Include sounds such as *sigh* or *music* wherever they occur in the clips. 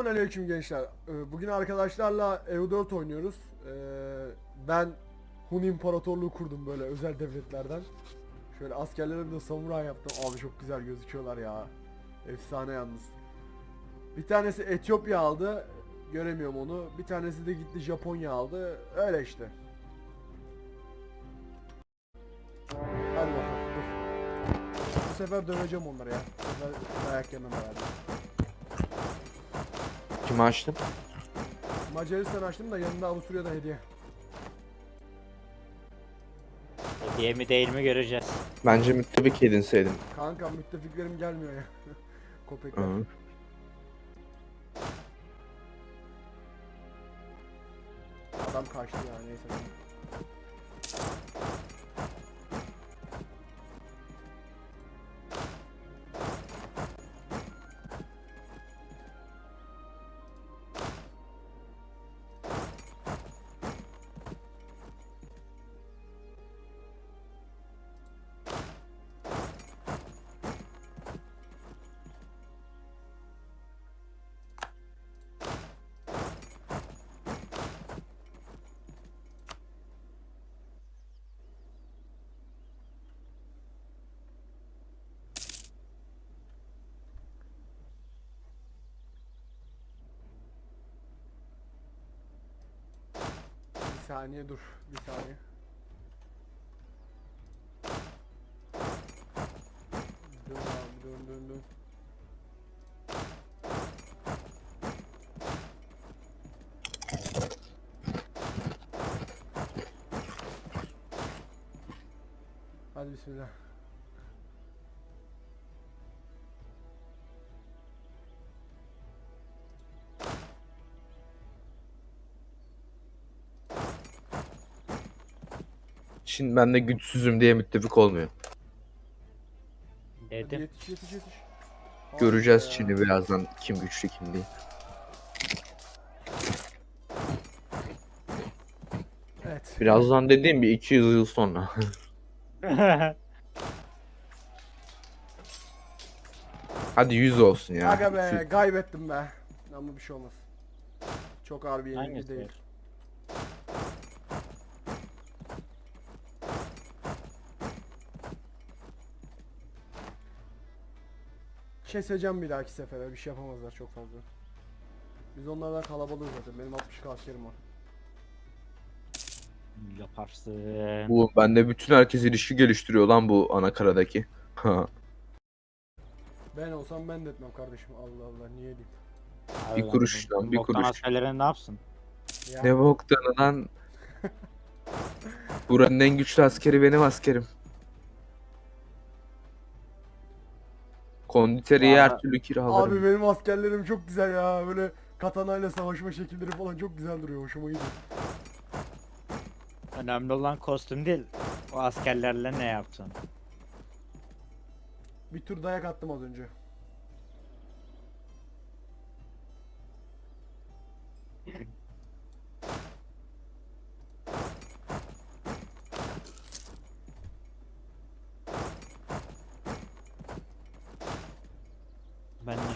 Selamun aleyküm gençler. Ee, Bugün arkadaşlarla EU4 oynuyoruz. Ee, Ben Hun İmparatorluğu kurdum böyle özel devletlerden. Şöyle askerlerimi de samuray yaptım. Abi çok güzel gözüküyorlar ya. Efsane yalnız. Bir tanesi Etiyopya aldı. Göremiyorum onu. Bir tanesi de gitti Japonya aldı. Öyle işte. Hadi bakalım. Dur. Bu sefer döveceğim onları ya. Bu sefer dayak yemem herhalde. Kimi açtın? Macaristan açtım da yanında Avusturya'da hediye. Hediye mi değil mi göreceğiz. Bence müttefik edinseydin. Kanka müttefiklerim gelmiyor ya. *laughs* Köpekler. Hı. Adam kaçtı ya neyse. Saniye dur. Bir saniye. Dön abi dön dön dön. Hadi bismillah. Şimdi ben de güçsüzüm diye müttefik olmuyor. Hadi Dedim. yetiş yetiş yetiş. Göreceğiz Hayda. şimdi birazdan kim güçlü kim değil. Evet. Birazdan dediğim bir 200 yıl sonra. *laughs* Hadi 100 olsun ya. Aga be 200. kaybettim be. Ama bir şey olmaz. Çok ağır bir yenilgi Hangisi? değil. Keseceğim bir dahaki sefere. Bir şey yapamazlar çok fazla. Biz onlardan kalabalığız zaten. Benim 60 askerim var. Yaparsın. Bu bende bütün herkes ilişki geliştiriyor lan bu ana karadaki. Ha. Ben olsam ben de etmem kardeşim. Allah Allah niye diyeyim. bir kuruş lan, bir kuruş. askerlerin ne yapsın? Ya, ne boktanı lan. *laughs* Buranın en güçlü askeri benim askerim. Konditeriyi her Vallahi- türlü kiralarım. Abi benim askerlerim çok güzel ya. Böyle katanayla savaşma şekilleri falan çok güzel duruyor. Hoşuma gidiyor. Önemli olan kostüm değil. O askerlerle ne yaptın? Bir tur dayak attım az önce.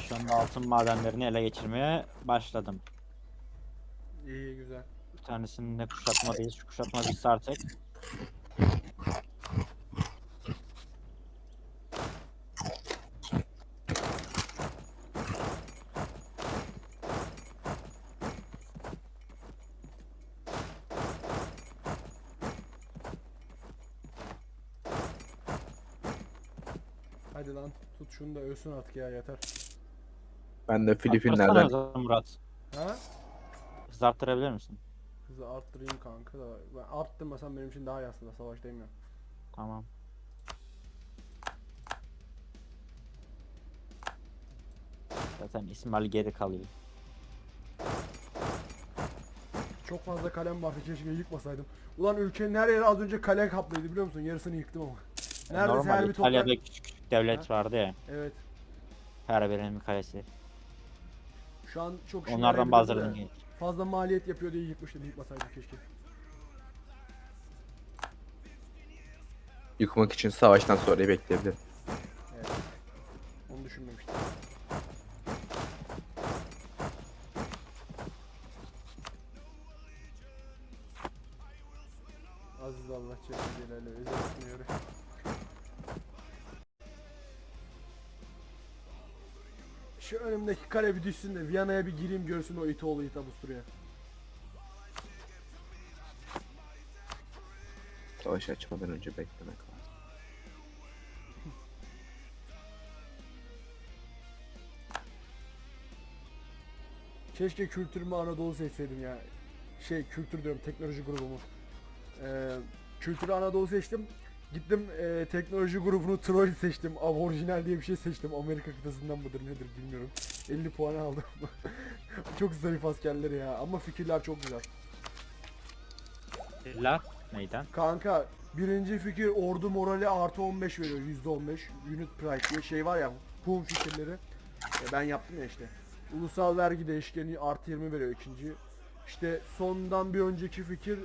Şu anda altın madenlerini ele geçirmeye başladım. İyi güzel. Bir tanesini de kuşatmadayız. Şu kuşatma bitse artık. Hadi lan tut şunu da ölsün artık ya yeter. Ben de Arttırsana Filipinlerden o zaman Murat. Ha? Hız arttırabilir misin? Hızı arttırayım kanka da ben arttırmasam benim için daha iyi aslında savaştayım ya. Tamam. Zaten İsmail geri kalıyor. Çok fazla kalem vardı keşke yıkmasaydım. Ulan ülkenin her yeri az önce kale kaplıydı biliyor musun? Yarısını yıktım ama. Neredeyse Normal her bir toprak... İtalya'da küçük küçük devlet vardı ya. Evet. Her birinin bir kalesi. Şu an çok Onlardan var, bazılarını. Fazla maliyet yapıyor diye yıkmıştım. Yıkmasaydım keşke. Yıkmak için savaştan sonra bekleyebilir. Evet. Onu düşünmemiştim. Aziz Allah çekil helal Şu önümdeki kare bir düşsün de Viyana'ya bir gireyim görsün o iti oğlu ita Avusturya'ya. Savaş açmadan önce beklemek lazım. Keşke kültürümü Anadolu seçseydim ya. Şey kültür diyorum teknoloji grubumu. Ee, kültürü Anadolu seçtim. Gittim e, teknoloji grubunu troll seçtim. Aborijinal diye bir şey seçtim. Amerika kıtasından mıdır nedir bilmiyorum. 50 puan aldım. *laughs* çok zayıf askerler ya ama fikirler çok güzel. La neyden? Kanka birinci fikir ordu morali artı 15 veriyor %15 unit price diye şey var ya Hun fikirleri E, ben yaptım ya işte ulusal vergi değişkeni artı 20 veriyor ikinci işte sondan bir önceki fikir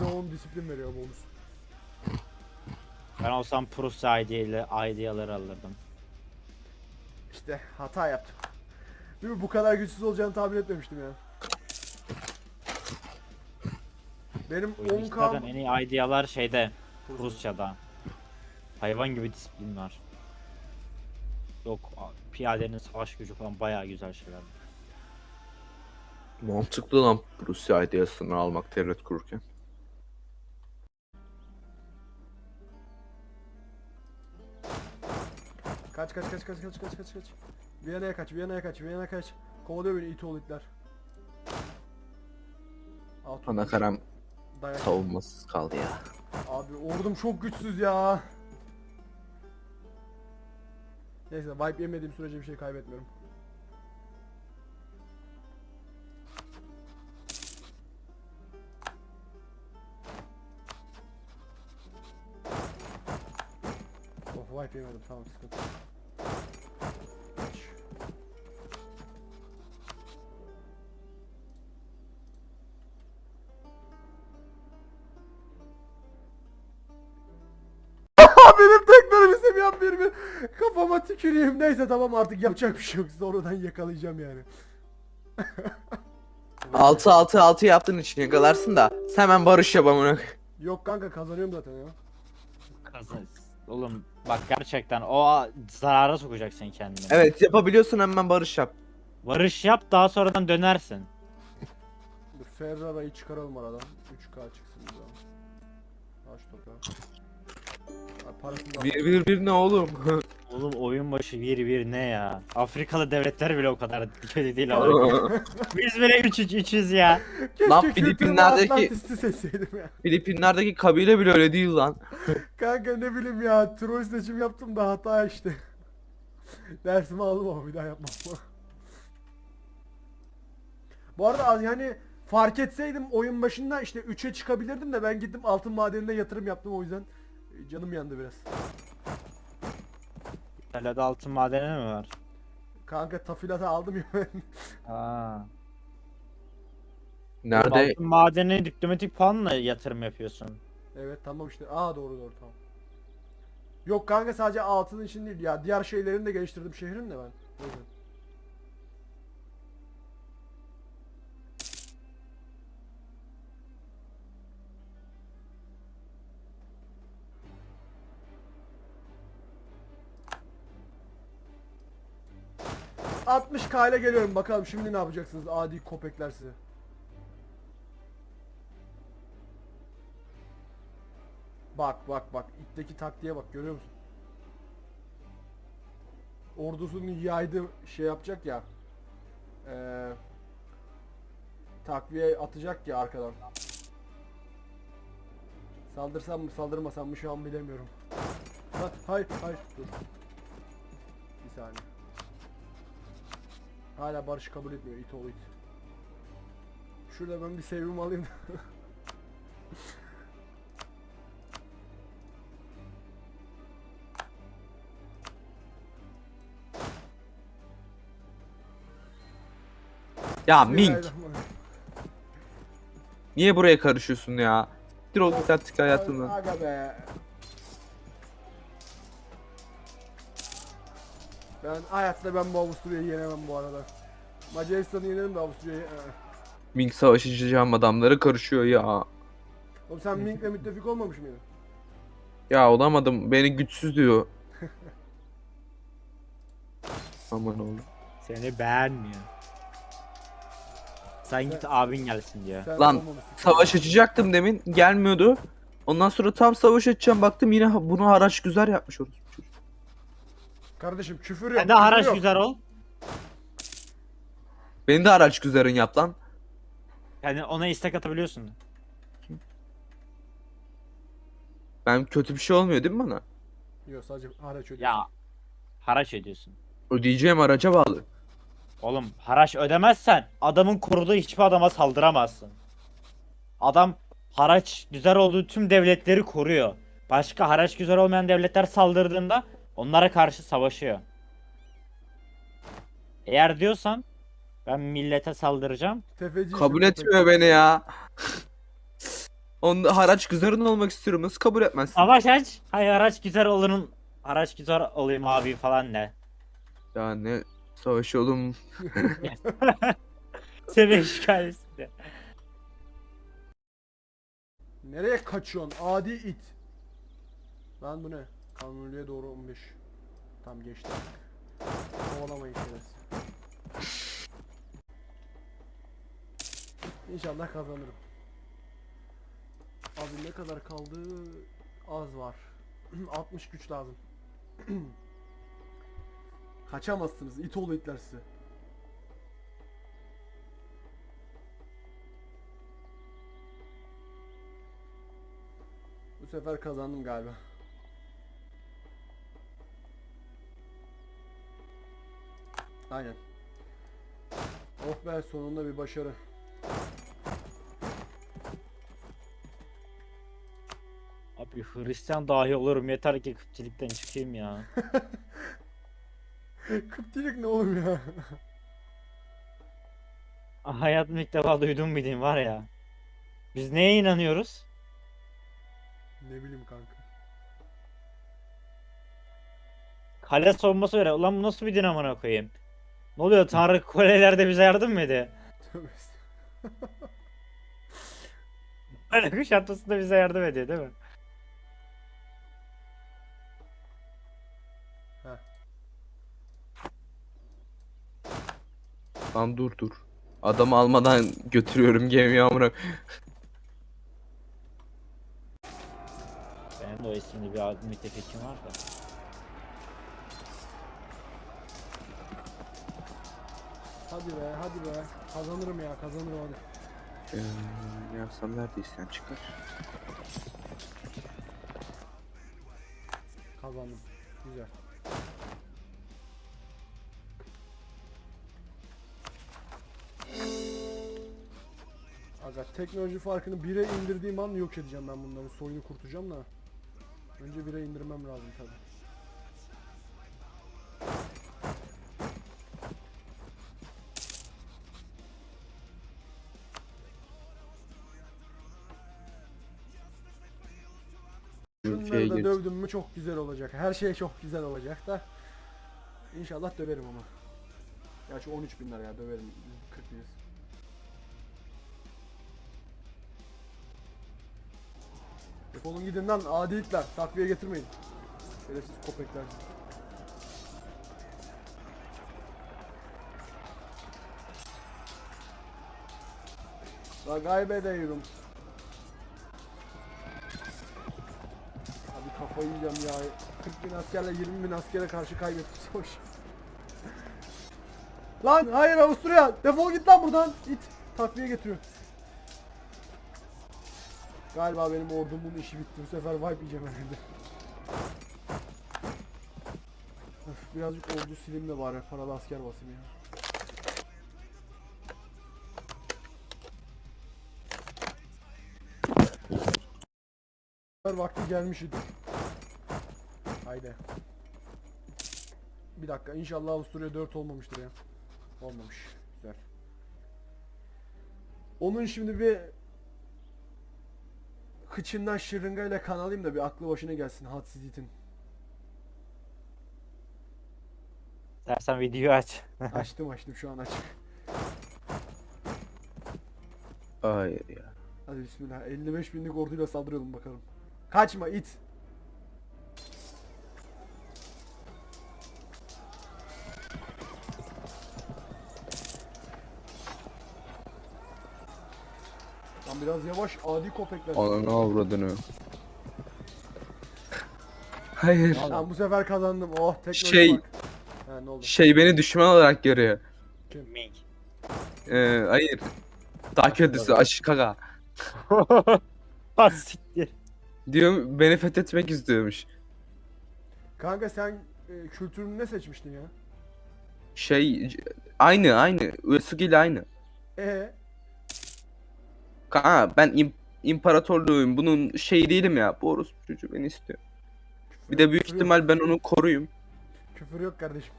%10 disiplin veriyor bonus Ben olsam Prusya ID'li ID'ları alırdım. işte hata yaptım Değil mi? bu kadar güçsüz olacağını tahmin etmemiştim ya benim Oyun 10 zaten k en iyi ID'lar şeyde Rusya'da. Hayvan gibi disiplin var. Yok piyadenin savaş gücü falan bayağı güzel şeyler. Mantıklı lan Rusya ideasını almak devlet kururken. Kaç kaç kaç kaç kaç kaç kaç kaç. Viyana'ya kaç, Viyana'ya kaç, Viyana'ya kaç. Kovalıyor beni it oğlu itler. Alt Anakaram dayak. savunmasız kaldı ya. Abi ordum çok güçsüz ya. Neyse wipe yemediğim sürece bir şey kaybetmiyorum. Oh wipe yemedim tamam sıkıntı. Tüküreyim. Neyse tamam artık yapacak bir şey yok. Sonradan yakalayacağım yani. 6 6 6 yaptığın için yakalarsın da sen hemen barış yap amına. Yok kanka kazanıyorum zaten ya. Kazan- Oğlum bak gerçekten o zarara sokacaksın kendini. Evet yapabiliyorsun hemen barış yap. Varış yap daha sonradan dönersin. Dur Ferrara'yı çıkaralım aradan. 3K çıksın bir daha. Aç toprağı. Parasını da 1 1 1 ne oğlum? *laughs* Oğlum oyun başı 1-1 ne ya? Afrikalı devletler bile o kadar kötü değil ama. *laughs* Biz bile 3-3-3'üz ya. Keşke Lan kültürümü Filipinler'deki- Atlantis'i seçseydim ya. Filipinler'deki kabile bile öyle değil lan. *laughs* Kanka ne bileyim ya. Troll seçim yaptım da hata işte. Dersimi aldım ama bir daha yapmam. Bu arada az- yani fark etseydim oyun başında işte 3'e çıkabilirdim de ben gittim altın madenine yatırım yaptım o yüzden canım yandı biraz. İtalya'da altın madeni mi var? Kanka tafilatı aldım ya ben. Aa. Nerede? Altın madeni diplomatik puanla yatırım yapıyorsun. evet tamam işte. Aa doğru doğru tamam. Yok kanka sadece altının için değil ya diğer şeylerini de geliştirdim şehrin de ben. O yüzden. ...60k ile geliyorum bakalım şimdi ne yapacaksınız adi köpekler size. Bak bak bak itteki taktiğe bak görüyor musun? Ordusunu yaydı şey yapacak ya. Eee takviye atacak ya arkadan. Saldırsam mı saldırmasam mı şu an bilemiyorum. Ha, hayır hayır dur. Bir saniye. Hala barış kabul etmiyor it oğlu it. Şurada ben bir sevim alayım. *laughs* Ya Mink niye buraya karışıyorsun ya? Bir ol git artık hayatından. Aga be. Ben hayatta ben bu Avusturya'yı yenemem bu arada. Macaristan'ı yenerim de Avusturya'yı... ı-ı. Mink savaşacağım adamlara karışıyor ya. Oğlum sen Mink'le müttefik olmamış mıydın? Ya olamadım. Beni güçsüz diyor. *laughs* Aman oğlum. Seni beğenmiyor. Sen git abin gelsin diyor. Sen Lan, olmamışsın. Savaş açacaktım demin. Gelmiyordu. Ondan sonra tam savaş açacağım baktım yine bunu haraç güzel yapmış orası. Kardeşim küfür yok. Sen de haraç küfür yok. güzel ol. Beni de haraç güzelin yap lan. Yani ona istek atabiliyorsun. Ben kötü bir şey olmuyor değil mi bana? Yok sadece haraç ödüyorsun. Ya haraç ödüyorsun. Ödeyeceğim araca bağlı. Oğlum haraç ödemezsen adamın koruduğu hiçbir adama saldıramazsın. Adam haraç güzel olduğu tüm devletleri koruyor. Başka haraç güzel olmayan devletler saldırdığında onlara karşı savaşıyor. Eğer diyorsan ben millete saldıracağım. Tefeci işte Kabul köpek. etmiyor beni ya. Onda haraç güzelin olmak istiyorum. Nasıl kabul etmezsin? Savaş aç. Hayır haraç güzel olunun haraç güzel olayım abi falan ne. Ya ne savaş oğlum. *laughs* Seni işgalesinde. Nereye kaçıyorsun? Adi it. Lan bu ne? Kanuniye doğru 15. Tam geçti. Kovalamayın şerefsiz. İnşallah kazanırım. Abi ne kadar kaldı? Az var. *clears throat* 60 güç lazım. *clears throat* Kaçamazsınız. it oğlu itler size. Bu sefer kazandım galiba. Aynen. Oh be sonunda bir başarı. Abi Hristiyan dahi olurum yeter ki Kıpçılıktan çıkayım ya. *laughs* Kıptilik ne oğlum ya? Hayatımda ilk defa duyduğum bir din var ya. Biz neye inanıyoruz? ne bileyim kanka. Kale savunması öyle. Ulan bu nasıl bir din amına koyayım? Ne oluyor? Tanrı kolelerde bize yardım mı ediyor? Kale kuşatmasında bize yardım ediyor değil mi? Lan dur dur. Adamı almadan *laughs* götürüyorum gemiyi amına. Benim de o isimli bir müttefikim var da. Hadi be hadi be. Kazanırım ya kazanırım hadi. Ee, ne yapsam neredeysen çıkar. Kazandım. Güzel. Aga teknoloji farkını 1'e indirdiğim an yok edeceğim ben bunları. Soyunu kurtacağım da. Önce 1'e indirmem lazım tabi. Şunları da dövdüm mü çok güzel olacak. Her şey çok güzel olacak da. İnşallah döverim ama. Gerçi 13 bin lira ya döverim. 40 bin. Defolun gidin lan adi itler. Takviye getirmeyin. Şerefsiz köpekler. La kaybediyorum. Kafayı ya. 40 bin askerle 20 bin askere karşı kaybettik *laughs* savaş. lan hayır Avusturya defol git lan buradan. İt takviye getiriyor. Galiba benim ordumun işi bitti. Bu sefer wipe yiyeceğim herhalde. Birazcık ordu silim de bari. Paralı asker basayım ya. Vakti gelmiş idi. Haydi. Bir dakika inşallah Avusturya 4 olmamıştır ya. Olmamış. Güzel. Onun şimdi bir kıçından şırıngayla kan alayım da bir aklı başına gelsin hadsiz itin. Dersen videoyu aç. *laughs* Açtım açtım şu an açık. Hayır ya. Hadi bismillah. 55 binlik orduyla saldıralım bakalım. Kaçma it. Lan biraz yavaş adi köpekler. Ananı avradını. Hayır. Lan bu sefer kazandım. Oh teknoloji Şey- bak. Ha ne oldu? Şey beni düşman olarak görüyor. Ming. Ee, hayır. Daha kötüsü Aşikaga. Ha *laughs* siktir. Diyorum beni fethetmek istiyormuş. Kanka sen e, kültürünü ne seçmiştin ya? Şey c- aynı aynı. Uesugi ile aynı. E Kanka ben im- imparatorluğum. Bunun şey değilim ya. Bu orospu çocuğu beni istiyor. Bir de büyük küfür ihtimal ben onu koruyum. Küfür yok kardeşim.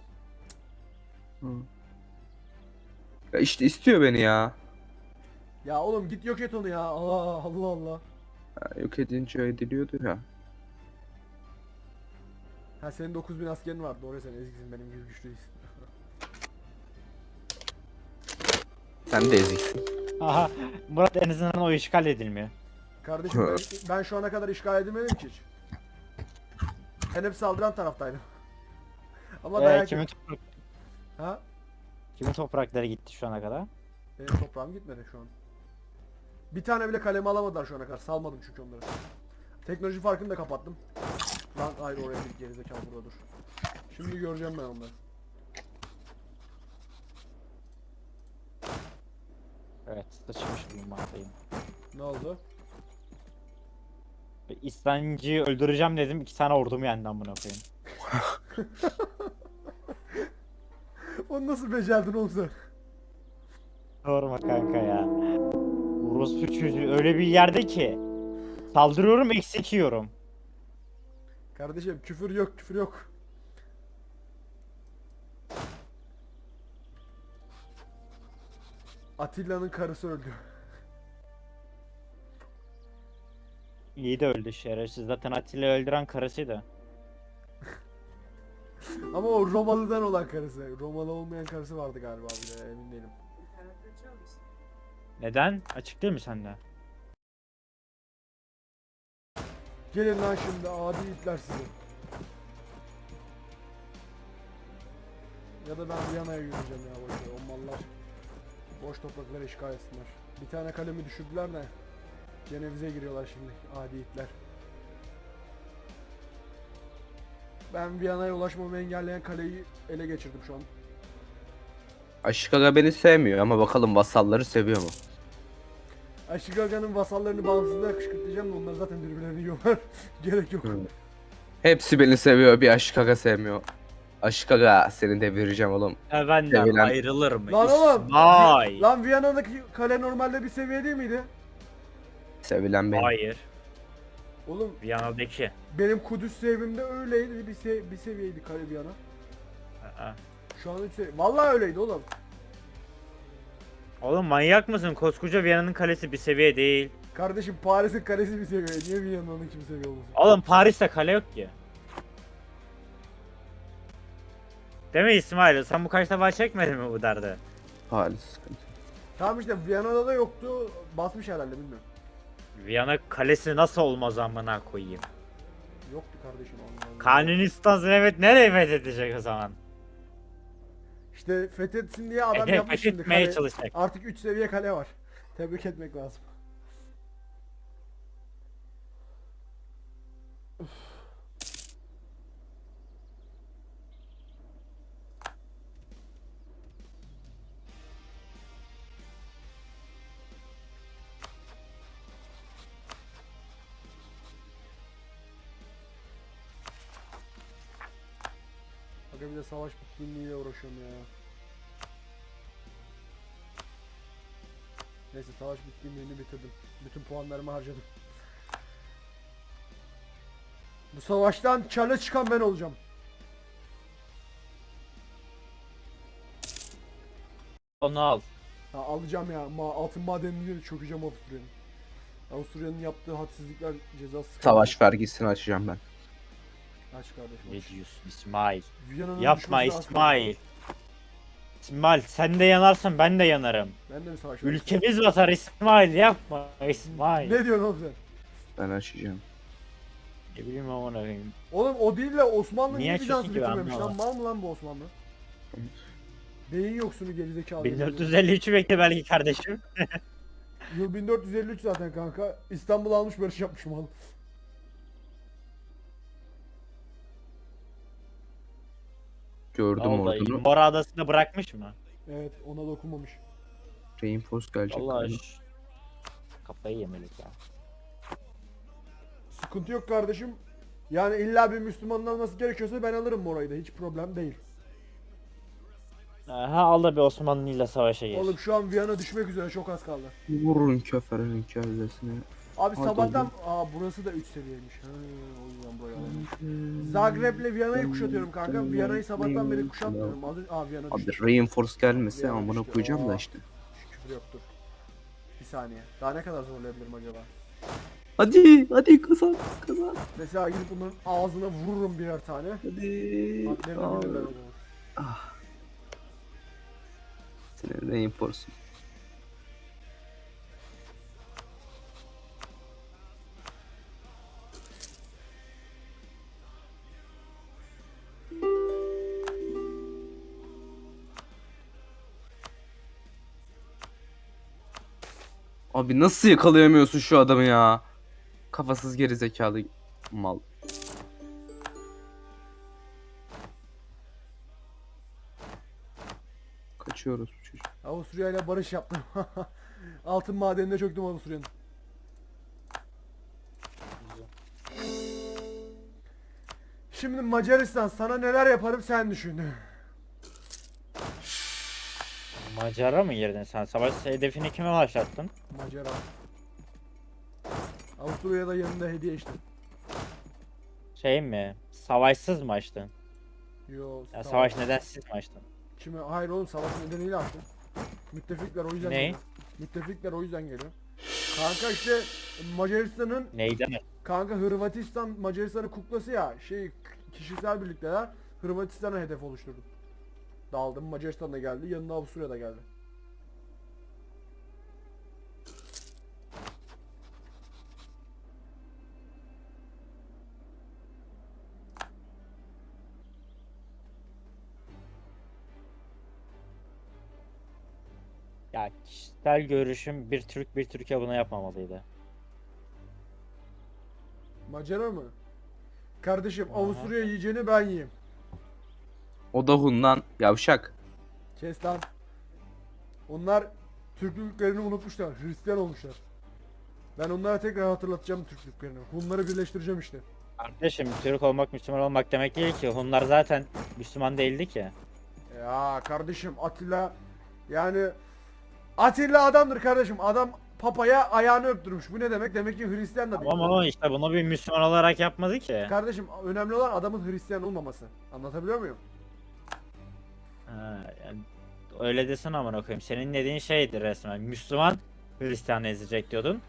Ya işte istiyor beni ya. Ya oğlum git yok et onu ya. Allah Allah Allah. Ya Yok edince ediliyordu ya. Ha senin 9000 askerin var. Doğru sen eziksin benim gibi güçlü değilsin. Sen de eziksin. Aha. Murat en azından o işgal edilmiyor. Kardeşim ben, ben şu ana kadar işgal edilmedim ki hiç. Ben hep saldıran taraftaydım. *laughs* Ama Ee, dayak kimin, toprak- Ha? kimin toprakları gitti şu ana kadar? Benim toprağım gitmedi şu an. Bir tane bile kalemi alamadılar şu ana kadar. Salmadım çünkü onları. Teknoloji farkını da kapattım. Lan hayır oraya bir gerizekalı burada dur. Şimdi göreceğim ben onları. Evet sıçmış bulunmaktayım. Ne oldu? Ve İslancı'yı öldüreceğim dedim iki tane ordum yendi amına koyayım. *laughs* Onu nasıl becerdin oğlum sen? Sorma kanka ya. Orospu çocuğu öyle bir yerde ki. Saldırıyorum eksik yiyorum. Kardeşim küfür yok küfür yok. Atilla'nın karısı öldü. İyi de öldü şerefsiz. Zaten Atilla öldüren karısıydı. *laughs* Ama o Romalı'dan olan karısı. Romalı olmayan karısı vardı galiba bir de emin değilim. Neden? Açık değil mi sende? Gelin lan şimdi adi itler sizi. Ya da ben Viyana'ya yürüyeceğim ya boş ver. O mallar boş toprakları işgal etsinler. Bir tane kalemi düşürdüler de Ceneviz'e giriyorlar şimdi adi itler. Ben Viyana'ya ulaşmamı engelleyen kaleyi ele geçirdim şu an. Aşikaga beni sevmiyor ama bakalım vasalları seviyor mu? Ashigaga'nın vasallarını bağımsızlığa kışkırtacağım da onlar zaten birbirlerini yiyorlar. *laughs* Gerek yok. Hepsi beni seviyor bir Aşikaga sevmiyor. Aşikaga seni devireceğim oğlum. Ya benden Sevilen- ayrılır mı? Lan oğlum! İsmail. Lan Viyana'daki kale normalde bir seviye değil miydi? Sevilen benim. Hayır. Oğlum Viyana'daki. benim Kudüs sevimde öyleydi. Bir, se bir seviyeydi kale Viyana. Aa. Şu an 3 seviye. Vallahi öyleydi oğlum. Oğlum manyak mısın? Koskoca Viyana'nın kalesi bir seviye değil. Kardeşim Paris'in kalesi bir seviye. Niye Viyana'nın kim seviye olmasın? Oğlum Paris'te kale yok ki. Değil mi İsmail? Sen bu kaç defa çekmedin mi bu derdi? Paris sıkıntı. Tamam işte Viyana'da da yoktu. Basmış herhalde bilmiyorum. Viyana kalesi nasıl olmaz amına koyayım? Yoktu kardeşim Allah Allah. Kanuni Sultan evet nereye fethedecek o zaman? İşte fethetsin diye adam Ege *laughs* yapmış şimdi fethetmeye kale. çalışacak. Artık 3 seviye kale var. Tebrik etmek lazım. Aga bir de savaş bitkinliğiyle uğraşıyorum ya. Neyse savaş bitkinliğini bitirdim. Bütün puanlarımı harcadım. Bu savaştan çale çıkan ben olacağım. Onu al. Ha, alacağım ya. Ma altın madenini çökeceğim Avusturya'nın. Avusturya'nın yaptığı hadsizlikler cezası. Savaş vergisini açacağım ben. Aç kardeşim Ne aç. diyorsun İsmail? Viyana'nın Yapma düşmesine az kaldı. İsmail. İsmail sen de yanarsın ben de yanarım. Ben de mi savaş vereyim? Ülkemiz batar İsmail yapma İsmail. Ne diyorsun oğlum sen? Ben açacağım. Ne bileyim amına koyayım. Oğlum o değil de Osmanlı Niye niye açıyorsun Bizans'ı ki ben bitirmemiş lan? anlamadım. Mal mı lan bu Osmanlı? Beyin yoksunu gerizekalı. 1453'ü bekle belki kardeşim. Yıl 1453 zaten kanka. İstanbul almış barış yapmış mal. Gördüm ordunu. Mora Adası'nda bırakmış mı? Evet ona dokunmamış. Reinforce gelecek. Allah galiba. Kafayı yemelik ya. Sıkıntı yok kardeşim. Yani illa bir Müslümanın alması gerekiyorsa ben alırım orayı da hiç problem değil. Ha al da bir Osmanlı ile savaşa gir. Oğlum şu an Viyana düşmek üzere çok az kaldı. Vurun köferin kellesine. Abi Hadi sabahtan aa burası da 3 seviyeymiş. Ha, o yüzden buraya alınmış. Zagreb'le Viyana'yı kuşatıyorum kanka. Viyana'yı sabahtan beri kuşatmıyorum. Az önce aa Viyana düştü. Abi reinforce gelmese Yani amına koyacağım da aa. işte. Küfür yoktur. Bir saniye. Daha ne kadar zorlayabilirim acaba? Hadi hadi kazan kazan. Mesela gidip bunların ağzına vururum birer tane. Hadi. O zaman. Senin reinforce'un. Abi nasıl yakalayamıyorsun şu adamı ya? Kafasız geri zekalı mal. Kaçıyoruz bu çocuk. Avusturya ile barış yaptım. *laughs* Altın madenine çöktüm Avusturya'nın. Şimdi Macaristan sana neler yaparım sen düşün. Macara mı girdin sen? Savaş hedefini kime başlattın? Macera. Avusturya'ya da yanında hediye işte. Şey mi? Savaşsız mı açtın? Yo. Ya savaş- nedensiz mi açtın? Kime? Hayır oğlum savaş nedeniyle açtım. Müttefikler o yüzden Ney? geliyor. Müttefikler o yüzden geliyor. Kanka işte Macaristan'ın Neyden? kanka Hırvatistan Macaristan'ın kuklası ya şey kişisel birlikteler Hırvatistan'a hedef oluşturdum. Daldım Macaristan da geldi yanına Avusturya da geldi. Ya kişisel görüşüm bir Türk bir Türkiye bunu yapmamalıydı. Macara mı? Kardeşim. Avusturya yiyeceğini ben yiyeyim. O da Hun'dan yavşak. Kes lan. Onlar Türklüklerini unutmuşlar. Hristiyan olmuşlar. Ben onlara tekrar hatırlatacağım Türklüklerini. Bunları birleştireceğim işte. Kardeşim Türk olmak Müslüman olmak demek değil ki. Hunlar zaten Müslüman değildi ki. Ya kardeşim Atilla yani Atilla adamdır kardeşim. Adam papaya ayağını öptürmüş. Bu ne demek? Demek ki Hristiyan da değil. Ama ama işte bunu bir Müslüman olarak yapmadı ki. Kardeşim önemli olan adamın Hristiyan olmaması. Anlatabiliyor muyum? Öyle desene amına koyayım. Senin dediğin şeydi resmen. Müslüman Hristiyan ezecek diyordun.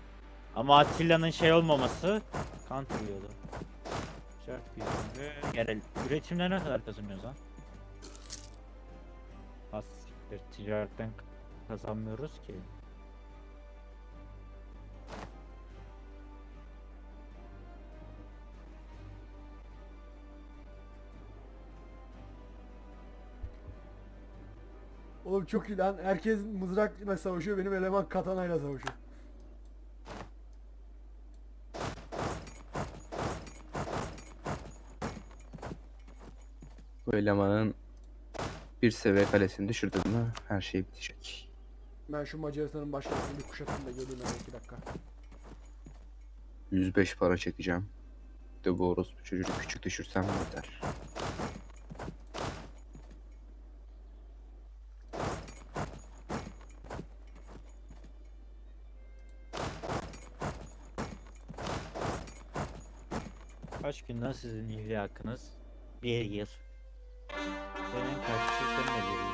Ama Atilla'nın şey olmaması kan. Ticaret büyüklüğü, Yerel üretimde ne kadar kazanıyoruz lan? Az siktir, ticaretten kazanmıyoruz ki. Oğlum çok iyi lan. Herkes mızrakla savaşıyor. Benim eleman katanayla savaşıyor. Bu elemanın bir seviye kalesini düşürdün mü her şey bitecek. Ben şu Macaristan'ın başkentini bir kuşatayım da geleyim hemen 2 dakika. 105 para çekeceğim. Bir De bu orospu çocuğu küçük düşürsem yeter. Günden sizin ilgi hakkınız? Bir yıl. Senin kaçışı senin de bir yıl.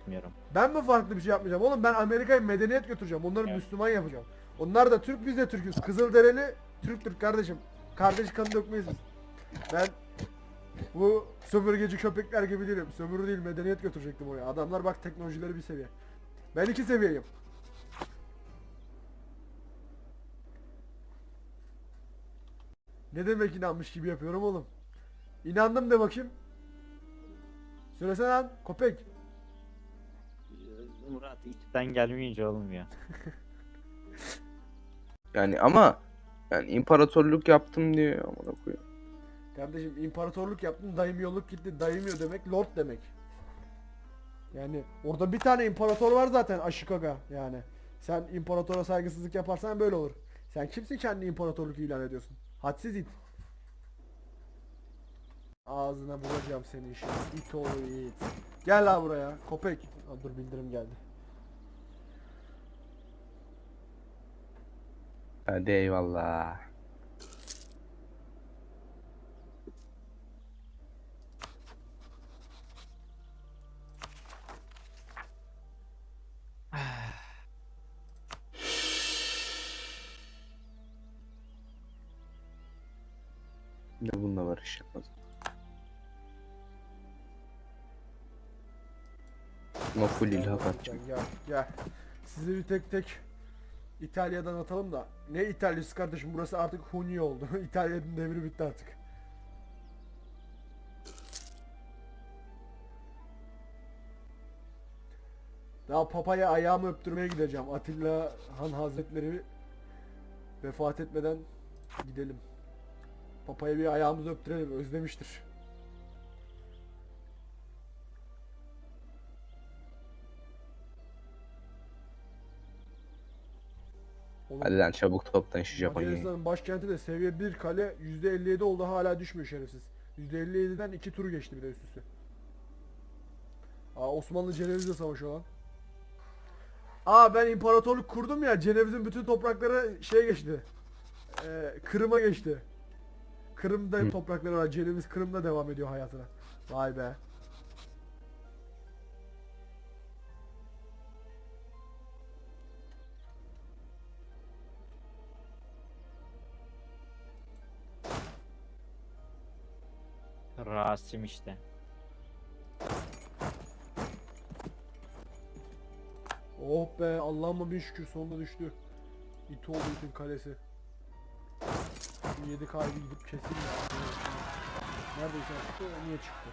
Bilmiyorum. Ben mi farklı bir şey yapmayacağım? Oğlum ben Amerika'ya medeniyet götüreceğim. Onları Evet. Müslüman yapacağım. Onlar da Türk biz de Türk'üz. Kızılderili Türk Türk kardeşim. Kardeş kanı dökmeyiz biz. Ben Bu sömürgeci köpekler gibi değilim. Sömürü değil medeniyet götürecektim oraya. Adamlar bak teknolojileri bir seviye. Ben iki seviyeyim. Ne demek inanmış gibi yapıyorum oğlum. İnandım de bakayım. Söylesene lan köpek. Murat içten gelmeyince olmuyor. *laughs* Yani ama yani imparatorluk yaptım diyor amına koyayım. Kardeşim imparatorluk yaptın daimiyoluk gitti. Daimiyo demek lord demek. Yani orada bir tane imparator var zaten Ashikaga yani. Sen imparatora saygısızlık yaparsan böyle olur. Sen kimsin kendi imparatorluk ilan ediyorsun? Hadsiz it. Ağzına vuracağım senin şimdi. İt oğlu it. Gel la buraya. Köpek. Aa, dur bildirim geldi. Hadi eyvallah. İş yapmaz. Ama full ilhak atacağım. Gel gel. Sizi bir tek tek İtalya'dan atalım da. Ne İtalyası kardeşim burası artık Huni oldu. *laughs* İtalya'nın devri bitti artık. Daha papaya ayağımı öptürmeye gideceğim. Atilla Han Hazretleri vefat etmeden gidelim. Papaya bir ayağımızı öptürelim. Özlemiştir. Oğlum, Hadi lan çabuk toplan şu Japonya'yı. Macaristan'ın başkenti de seviye 1 kale %57 oldu hala düşmüyor şerefsiz. %57'den 2 turu geçti bir de üst üste. Aa Osmanlı Ceneviz'le savaşıyor lan. Aa ben imparatorluk kurdum ya Ceneviz'in bütün toprakları şeye geçti. Ee, Kırım'a geçti. Kırım'da Hı. toprakları var. Ceneviz Kırım'da devam ediyor hayatına. Vay be. Rasim işte. Oh be Allah'ıma bir şükür sonunda düştü. İt oldu itin kalesi. Şu 7 kaybı gidip kesin ya. Neredeyse çıktı niye çıktı?